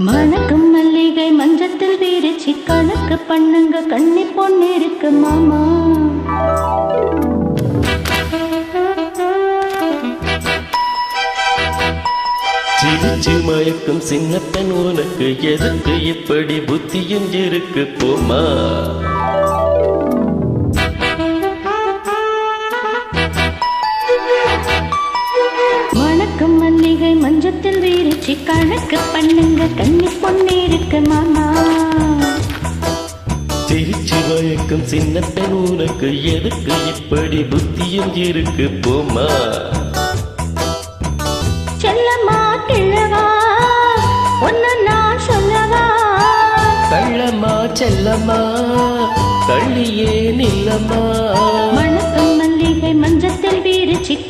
மணக்கும் மல்லிகை மஞ்சத்தில் வீரிச்சி கணக்கு பண்ணுங்க கண்ணி பொண்ணு இருக்கு மாமா. சிரிச்சு மயக்கும் சின்ன பெண் உனக்கு எதுக்கு? இப்படி புத்தியும் இருக்கு போமா மணக்கும் மல்லிகை மஞ்சத்தில் வீரிச்சி கணக்கு பண்ணுங்க கண்ணி பொண்ணு இருக்கு மாமா. சிரிச்சு மயக்கும் சின்ன பெண் உனக்கு எதுக்கு? இப்படி புத்தியும் இருக்கு போமா செல்லம்மா கிழவா ஒன்னு நான் சொல்லவா? கள்ளம்மா செல்லம்மா. தள்ளியே நில்லம்மா. மணக்கும் மல்லிகை மஞ்சத்தில் வீரிச்சி கணக்கு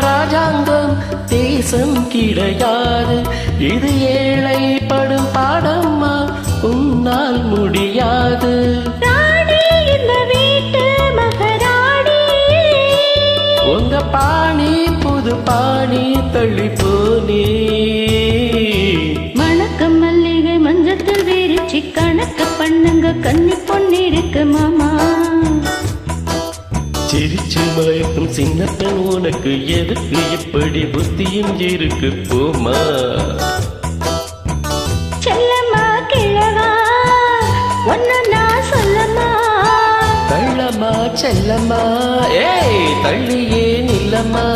ராஜாங்கம் தேசம் கிடையாது. இது ஏழைப்படும் பாடம்மா உன்னால் முடியாது. பாணி தள்ளி போனே மணக்கம் மல்லிகை மஞ்சத்தில் வீரிச்சி கணக்கு பண்ணுங்க கன்னி பொண்ணு இருக்கு மாமா. சிரிச்சு மயக்கும் சின்ன பெண் உனக்கு எதுக்கு? இப்படி புத்தியும் இருக்கு போமா செல்லம்மா கிழவா ஒன்னு நான் சொல்லம்மா. தள்ளம்மா செல்லம்மா. ஏய் தள்ளியே நில்லம்மா.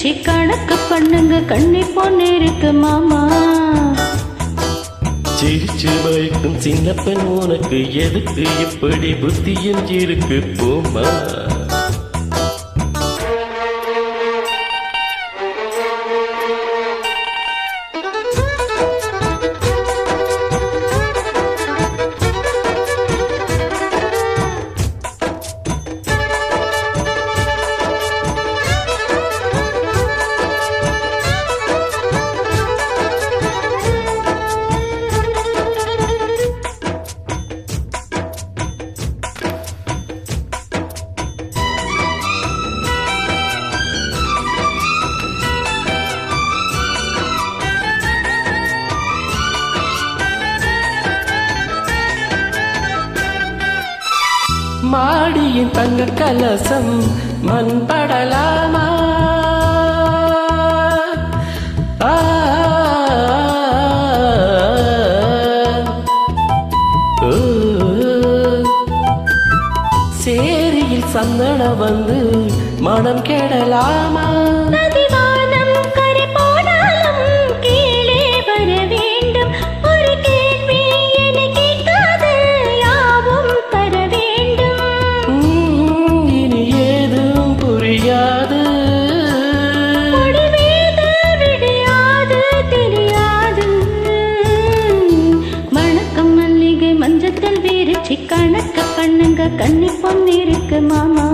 மஞ்சத்தில் கணக்கு பண்ணுங்க கண்ணி பொண்ணு இருக்கு மாமா. சிரிச்சு வைக்கும் சின்னப்பன் உனக்கு எதுக்கு இப்படி புத்தியும் இருக்கு போமா மாடியின் தங்க கலசம் மண்படலாமா? சேரியில் சந்தனம் வந்து மனம் கெடலாமா? கணக்கு பண்ணுங்க கன்னி பொண்ணு இருக்கு மாமா.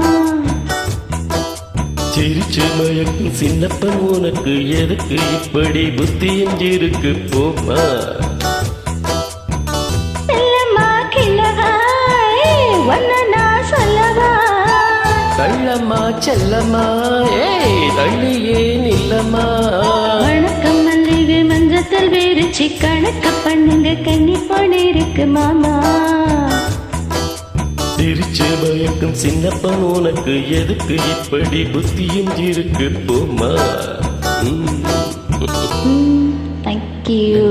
சிரிச்சு மயக்கும் சின்னப்பன் உனக்கு எதுக்கு? இப்படி புத்தியும் இருக்கு போமா கள்ளம்மா செல்லம்மா ஏய் தள்ளியே நில்லம்மா. வணக்கம் மல்லிகை மஞ்சத்தில் வீரிச்சி கணக்கு பண்ணுங்க கன்னி இருக்கு மாமா. சிரிச்சு சின்னப்பன் உனக்கு எதுக்கு? இப்படி புத்தியும் இருக்கு போமா தேங்க்யூ